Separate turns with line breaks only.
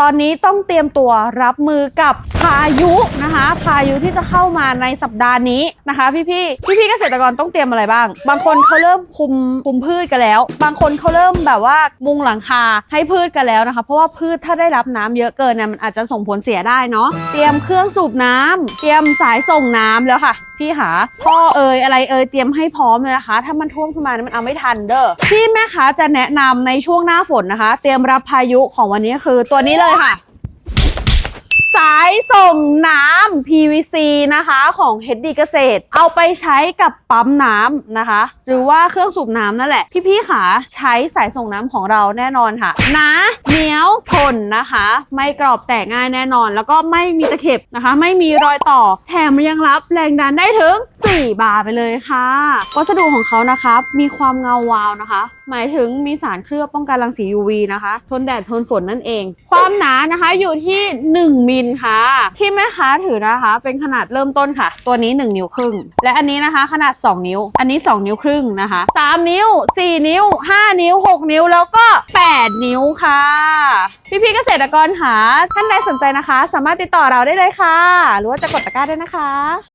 ตอนนี้ต้องเตรียมตัวรับมือกับพายุนะคะ พายุที่จะเข้ามาในสัปดาห์นี้นะคะ พี่พี่พี่พี่เกษตรกรต้องเตรียมอะไรบ้าง บางคนเขาเริ่มคุมคุมพืชกันแล้ว บางคนเขาเริ่มแบบว่ามุงหลังคาให้พืชกันแล้วนะคะ เพราะว่าพืชถ้าได้รับน้ำเยอะเกินเนี่ยมันอาจจะส่งผลเสียได้เนาะเตรียมเครื่องสูบน้ำเตรียมสายส่งน้ำแล้วค่ะพี่หาพ่อเอยอะไรเอยเตรียมให้พร้อมเลยนะคะ ถ้ามันท่วมขึ้นมานี่มันเอาไม่ทันเด้อที่แม่ค้าจะแนะนำในช่วงหน้าฝนนะคะ เตรียมรับพายุของวันนี้คือตัวนี้เลยลยค่ะ สายส่งน้ำ PVC นะคะของ HD เกษตร เอาไปใช้กับปั๊มน้ำนะคะ หรือว่าเครื่องสูบน้ำนั่นแหละ พี่ๆค่ะใช้สายส่งน้ำของเราแน่นอนค่ะหนาเหนียวทนนะคะ ไม่กรอบแตกง่ายแน่นอน แล้วก็ไม่มีตะเข็บนะคะ ไม่มีรอยต่อ แถมยังรับแรงดันได้ถึง 4 บาร์ไปเลยค่ะ วัสดุของเขานะคะมีความเงาวาวนะคะ หมายถึงมีสารเคลือบป้องกันรังสี UV นะคะทนแดดทนฝนนั่นเอง ความหนานะคะอยู่ที่ 1มิลค่ะที่แม่ค้าถือนะคะ เป็นขนาดเริ่มต้นค่ะ ตัวนี้ 1 นิ้วครึ่ง และอันนี้นะคะ ขนาด 2 นิ้ว อันนี้ 2 นิ้วครึ่งนะคะ 3 นิ้ว 4 นิ้ว 5 นิ้ว 6 นิ้วแล้วก็ 8 นิ้วค่ะ พี่ๆเกษตรกรค่ะท่านใดสนใจนะคะ สามารถติดต่อเราได้เลยค่ะ หรือว่าจะกดตะกร้าได้นะคะ